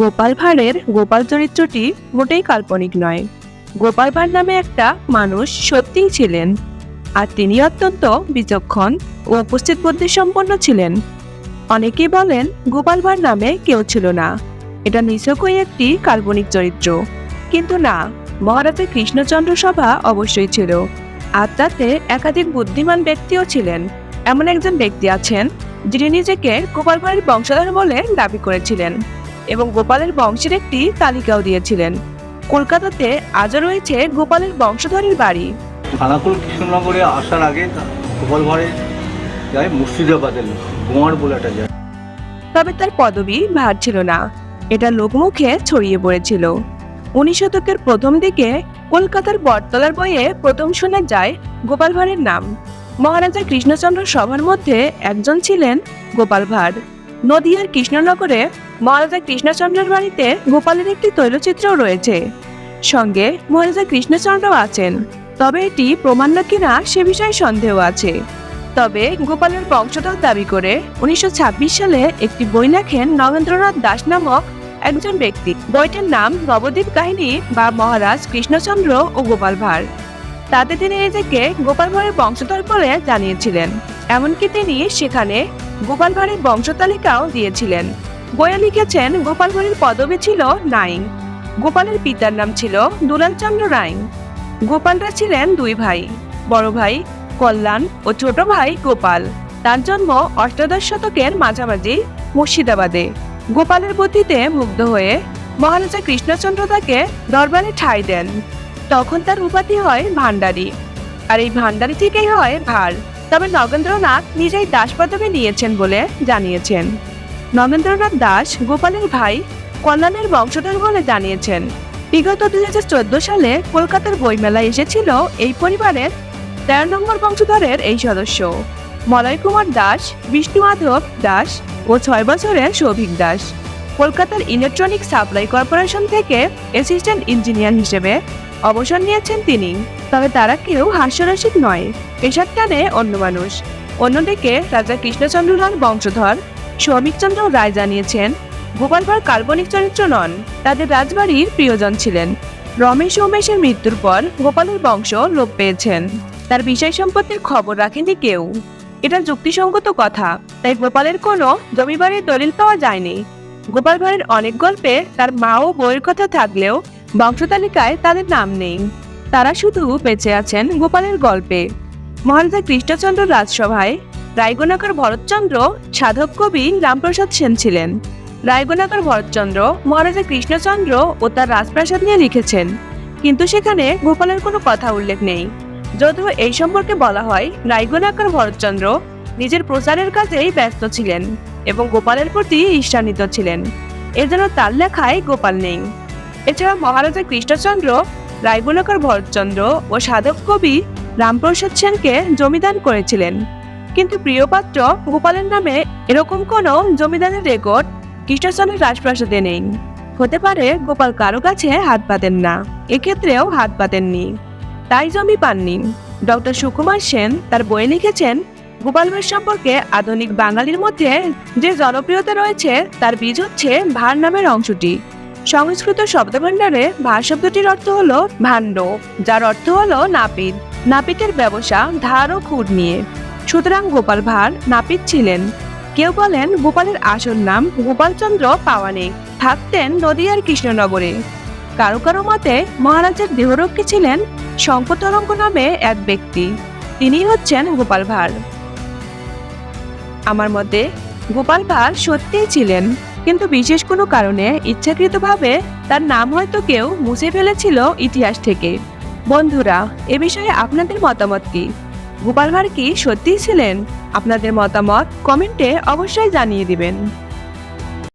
গোপাল ভাঁড়ের গোপাল চরিত্রটি মোটেই কাল্পনিক নয়। গোপাল ভাঁড় নামে একটা মানুষ সত্যিই ছিলেন, আর তিনি অত্যন্ত বিচক্ষণ ও উপস্থিত বুদ্ধি সম্পন্ন ছিলেন। অনেকেই বলেন গোপাল ভাঁড় নামে কেউ ছিল না। এটা নিছকই একটি কাল্পনিক চরিত্র। কিন্তু না মহারাজা কৃষ্ণচন্দ্র সভা অবশ্যই ছিল, আর তাতে একাধিক বুদ্ধিমান ব্যক্তিও ছিলেন। এমন একজন ব্যক্তি আছেন যিনি নিজেকে গোপাল ভাঁড়ের বংশধর বলে দাবি করেছিলেন। এবং গোপালের বংশের একটি তালিকাও দিয়েছিলেন। কলকাতাতে আজও রয়েছে গোপালের বংশধরের বাড়ি। খানাকুল কৃষ্ণনগরে আসার আগে গোপাল ভাঁড়ে যায় মুর্শিদাবাদের কুমার বলে একটা যায়। তবে তার পদবি ভার ছিল না। এটা লোকমুখে ছড়িয়ে পড়েছিল। উনিশ শতকের প্রথম দিকে কলকাতার বটতলার বইয়ে প্রথম শোনা যায় গোপাল ভাঁড়ের নাম। মহারাজা কৃষ্ণচন্দ্র সভার মধ্যে একজন ছিলেন গোপাল ভাঁড়। নদিয়ার কৃষ্ণনগরে মহারাজা কৃষ্ণচন্দ্রের বাড়িতে গোপালের একটি তৈলচিত্রও রয়েছে। সঙ্গে মহারাজা কৃষ্ণচন্দ্র আছেন। তবে এটি প্রমাণ কিনা সে বিষয়ে সন্দেহ আছে। তবে গোপালের বংশধর দাবি করে উনিশশো ছাব্বিশ সালে একটি বই লেখেন নগেন্দ্রনাথ দাস নামক একজন ব্যক্তি। বইটির নাম নবদ্বীপ কাহিনী বা মহারাজ কৃষ্ণচন্দ্র ও গোপাল ভাঁড়। তাতে তিনি নিজেকে গোপাল ভাঁড়ের বংশধর বলে জানিয়েছিলেন। এমনকি তিনি সেখানে গোপাল ভাঁড়ের বংশতালিকাও দিয়েছিলেন। বইয়ে লিখেছেন গোপাল ভাঁড়ের পদবি ছিল নাইং গোপালের পিতার নাম ছিল দুলালচন্দ্র রাইং গোপালরা ছিলেন দুই ভাই, বড় ভাই কল্যাণ ও ছোট ভাই গোপাল। তার জন্ম অষ্টাদশ শতকের মাঝামাঝি মুর্শিদাবাদে। গোপালের বুদ্ধিতে মুগ্ধ হয়ে মহারাজা কৃষ্ণচন্দ্র তাকে দরবারে ঠাঁই দেন। তখন তার উপাধি হয় ভান্ডারী আর এই ভান্ডারী থেকেই হয় ভার। তবে নগেন্দ্রনাথ নিজেই দাস পদবি নিয়েছেন বলে জানিয়েছেন। নগেন্দ্রনাথ দাস, গোপালের ভাই, কল্যাণের বংশধর বলে জানিয়েছেন। বিগত দুই হাজার চোদ্দ সালে কলকাতার বইমেলায় এসেছিল এই পরিবারের তেরো নম্বর বংশধরের এই সদস্য। মলয় কুমার দাস, বিষ্ণু মাধব দাস ও ছয় বছরের সৌভিক দাস। কলকাতার ইলেকট্রনিক সাপ্লাই কর্পোরেশন থেকে অ্যাসিস্ট্যান্ট ইঞ্জিনিয়ার হিসেবে অবসর নিয়েছেন তিনি। তবে তারা কেউ হাস্যরসিক নয়, পেশার টানে অন্য মানুষ। অন্যদিকে রাজা কৃষ্ণচন্দ্র লাল বংশধর সৌমিকচন্দ্র রায় জানিয়েছেন গোপাল ভাঁড় কাল্পনিক চরিত্র নন, তাদের রাজবাড়ির প্রিয়জন ছিলেন। রমেশ উমেশের মৃত্যুর পর গোপালের বংশ লোপ পেয়েছেন। তার বিষয় সম্পত্তির খবর রাখেনি কেউ। এটা যুক্তিসঙ্গত কথা, তাই গোপালের কোনো জমিবাড়ির দলিল পাওয়া যায়নি। গোপাল ভাঁড়ের অনেক গল্পে তার মা ও বইয়ের কথা থাকলেও বংশতালিকায় তাদের নাম নেই। তারা শুধু বেঁচে আছেন গোপালের গল্পে। মহারাজা কৃষ্ণচন্দ্র রাজসভায় রায়গোনাকার ভরতচন্দ্র সাধক কবি রামপ্রসাদ সেন ছিলেন। রায়গোনাকার ভরতচন্দ্র মহারাজা কৃষ্ণচন্দ্র ও তার রাজপ্রাসাদ নিয়ে লিখেছেন। কিন্তু সেখানে গোপালের কোনো কথা উল্লেখ নেই। যদিও এই সম্পর্কে বলা হয়, রায়গোনাকার ভরতচন্দ্র নিজের প্রচারের কাজেই ব্যস্ত ছিলেন এবং গোপালের প্রতি ঈর্ষান্বিত ছিলেন। এজন্য তার লেখায় গোপাল নেই। এছাড়া মহারাজা কৃষ্ণচন্দ্র রায়গুণাকর ভরতচন্দ্র ও সাধক কবি রামপ্রসাদ সেনকে জমিদান করেছিলেন। কিন্তু প্রিয়পাত্র গোপালের নামে এরকম কোনো জমিদানের রেকর্ড কৃষ্ণচন্দ্রের রাজপ্রাসাদে নেই। হতে পারে গোপাল কারও কাছে হাত পাতেন না, এক্ষেত্রেও হাত পাতেননি তাই জমি পাননি। ডক্টর সুকুমার সেন তার বইয়ে লিখেছেন, গোপাল ভাঁড় সম্পর্কে আধুনিক বাঙালির মধ্যে যে জনপ্রিয়তা রয়েছে, তার বীজ হচ্ছে ভার নামের অংশটি। সংস্কৃত শব্দভাণ্ডারে ভার শব্দটির অর্থ হলো ভাণ্ড, যার অর্থ হলো নাপিত। নাপিতের ব্যবসা, ধার ও খুঁট নিয়ে। সুতরাং গোপাল ভাঁড় নাপিত ছিলেন। কেউ বলেন গোপালের আসল নাম গোপালচন্দ্র পাওয়ানে, থাকতেন নদিয়ার কৃষ্ণনগরে। কারও কারও মতে মহারাজের দেহরক্ষী ছিলেন শঙ্কতরঙ্গ নামে এক ব্যক্তি, তিনি হচ্ছেন গোপাল ভাঁড়। আমার মতে গোপাল ভাঁড় সত্যিই ছিলেন, কিন্তু বিশেষ কোনো কারণে ইচ্ছাকৃতভাবে তার নাম হয়তো কেউ মুছে ফেলেছিল ইতিহাস থেকে। বন্ধুরা, এ বিষয়ে আপনাদের মতামত কি? গোপাল ভাঁড় কি সত্যিই ছিলেন? আপনাদের মতামত কমেন্টে অবশ্যই জানিয়ে দিবেন।